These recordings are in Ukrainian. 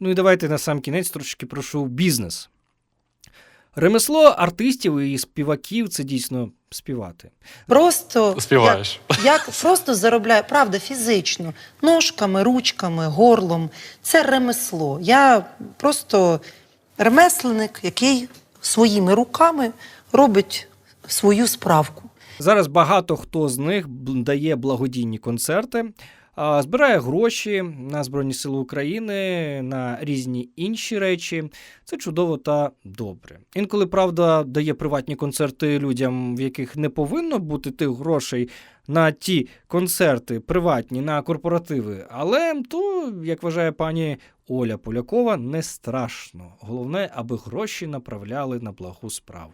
Ну і давайте на сам кінець трошки про шоу-бізнес. Ремесло артистів і співаків це дійсно співати. Просто Співаєш. Як, як просто заробляю, правда, фізично, ножками, ручками, горлом. Це ремесло. Я просто ремесленник, який своїми руками робить свою справку. Зараз багато хто з них дає благодійні концерти, збирає гроші на Збройні Сили України, на різні інші речі. Це чудово та добре. Інколи, правда, дає приватні концерти людям, в яких не повинно бути тих грошей на ті концерти, приватні, на корпоративи. Але то, як вважає пані Оля Полякова, не страшно. Головне, аби гроші направляли на благу справу.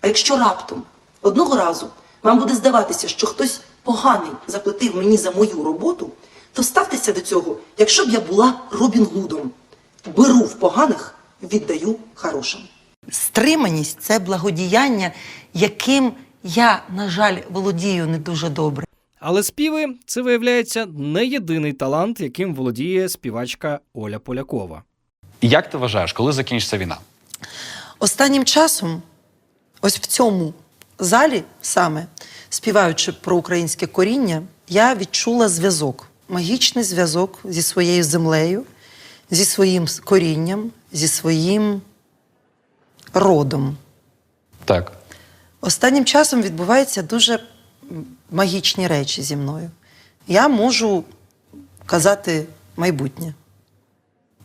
А якщо раптом одного разу вам буде здаватися, що хтось поганий заплатив мені за мою роботу, то ставтеся до цього, якщо б я була Робін Гудом. Беру в поганих, віддаю хорошим. Стриманість це благодіяння, яким я, на жаль, володію не дуже добре. Але співи це виявляється не єдиний талант, яким володіє співачка Оля Полякова. Як ти вважаєш, коли закінчиться війна? Останнім часом, ось в цьому залі, саме співаючи про українське коріння, я відчула зв'язок, магічний зв'язок зі своєю землею, зі своїм корінням, зі своїм родом. Так. Останнім часом відбуваються дуже магічні речі зі мною. Я можу казати майбутнє.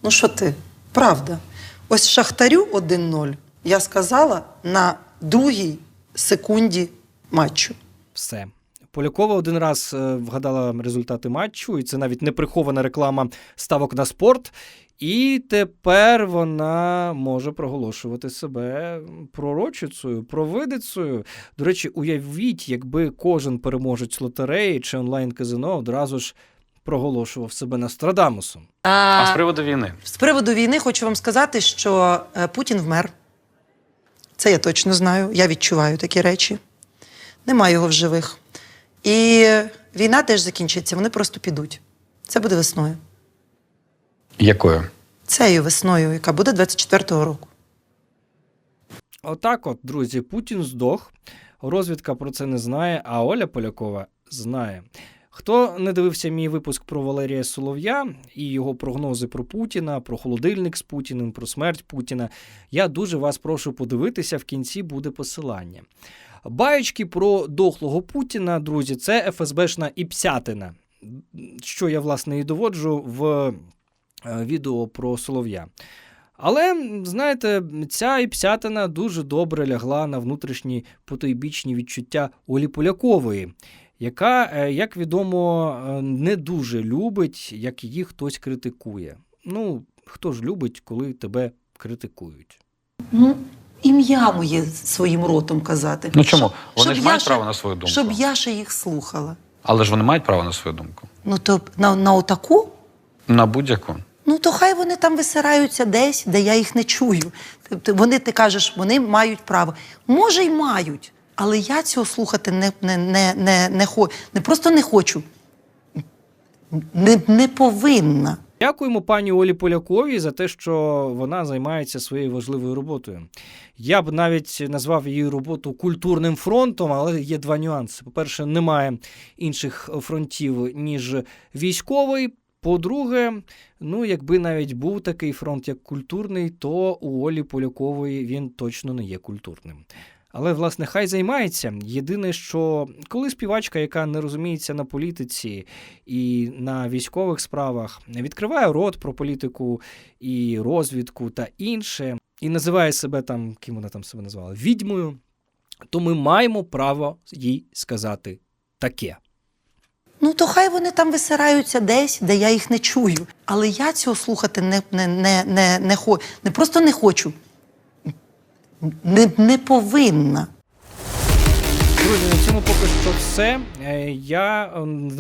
Ну що ти? Правда. Ось Шахтарю 1-0 я сказала на другій секунді матчу. Все. Полякова один раз е, вгадала результати матчу, і це навіть не прихована реклама ставок на спорт. І тепер вона може проголошувати себе пророчицею, провидицею. До речі, уявіть, якби кожен переможець лотереї чи онлайн-казино одразу ж проголошував себе Нострадамусом. А з приводу війни? З приводу війни хочу вам сказати, що е, Путін вмер. Це я точно знаю. Я відчуваю такі речі. Немає його в живих. І війна теж закінчиться, вони просто підуть. Це буде весною. Якою? Цією весною, яка буде 24-го року. Отак, от, друзі, Путін здох. Розвідка про це не знає, а Оля Полякова знає. Хто не дивився мій випуск про Валерія Солов'я і його прогнози про Путіна, про холодильник з Путіним, про смерть Путіна, я дуже вас прошу подивитися. В кінці буде посилання. Баєчки про дохлого Путіна, друзі, це ФСБшна іпсятина, що я власне і доводжу в е, відео про Солов'я. Але, знаєте, ця іпсятина дуже добре лягла на внутрішні потойбічні відчуття Олі Полякової, яка, е, як відомо, е, не дуже любить, як її хтось критикує. Ну, хто ж любить, коли тебе критикують? Ну, ім'я моє своїм ротом казати. Ну чому? Вони щоб ж мають ще- право на свою думку. Щоб я ще їх слухала. Але ж вони мають право на свою думку. Ну, то на, на отаку На будь-яку. Ну, то хай вони там висираються десь, де я їх не чую. Тобто вони, ти кажеш, вони мають право. Може, й мають, але я цього слухати не, не, не, не, не, хо- не просто не хочу. Не, не повинна. Дякуємо пані Олі Поляковій за те, що вона займається своєю важливою роботою. Я б навіть назвав її роботу культурним фронтом, але є два нюанси. По-перше, немає інших фронтів, ніж військовий. По-друге, ну якби навіть був такий фронт, як культурний, то у Олі Полякової він точно не є культурним. Але, власне, хай займається. Єдине, що коли співачка, яка не розуміється на політиці і на військових справах, відкриває рот про політику і розвідку та інше, і називає себе там, ким вона там себе назвала, відьмою, то ми маємо право їй сказати таке. Ну, то хай вони там висираються десь, де я їх не чую. Але я цього слухати не, не, не, не, не, не просто не хочу. Не, не повинна. Друзі, на цьому поки що все. Е, Я ем,